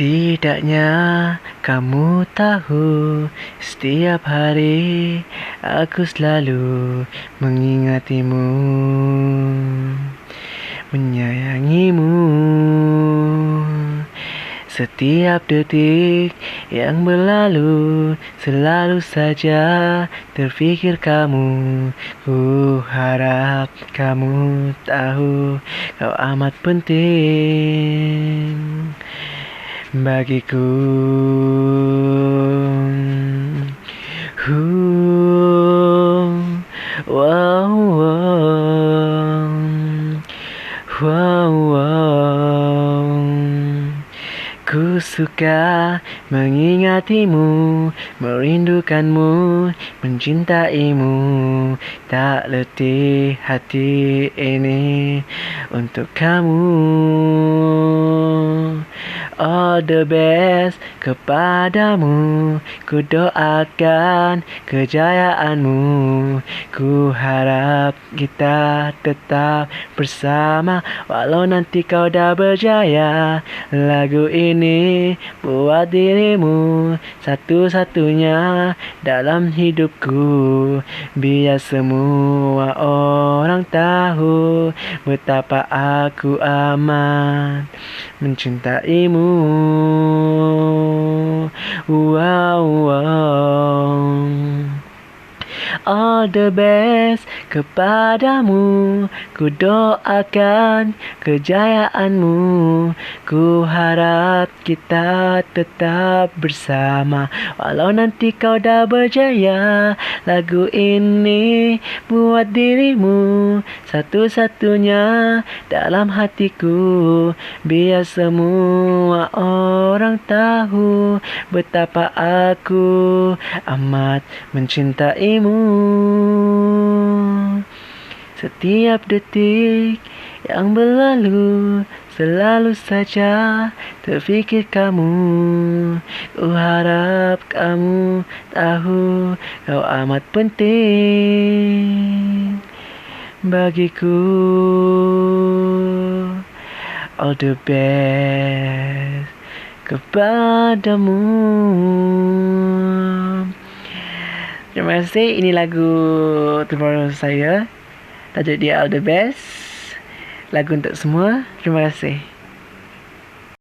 Setidaknya kamu tahu Setiap hari aku selalu mengingatimu Menyayangimu. Setiap detik yang berlalu Selalu saja terfikir kamu. Ku harap kamu tahu Kau amat penting bagiku wow, wow, wow, wow. Ku suka mengingatimu, merindukanmu, mencintaimu. Tak letih hati ini untuk kamu. All the best kepadamu. Ku doakan kejayaanmu. Ku harap kita tetap bersama Walau nanti kau dah berjaya. Lagu ini buat dirimu Satu-satunya dalam hidupku Biar semua orang tahu Betapa aku amat mencintaimu Wow, wow. All the best kepadamu. Ku doakan kejayaanmu. Ku harap kita tetap bersama. Walau nanti kau dah berjaya Lagu ini buat dirimu Satu-satunya dalam hatiku. Biar semua orang tahu Betapa aku amat mencintaimu. Setiap detik yang berlalu Selalu saja terfikir kamu. Ku harap kamu tahu Kau amat penting Bagiku All the best Kepadamu Terima kasih. Ini lagu terbaru saya. Tajuk dia All The Best. Lagu untuk semua. Terima kasih.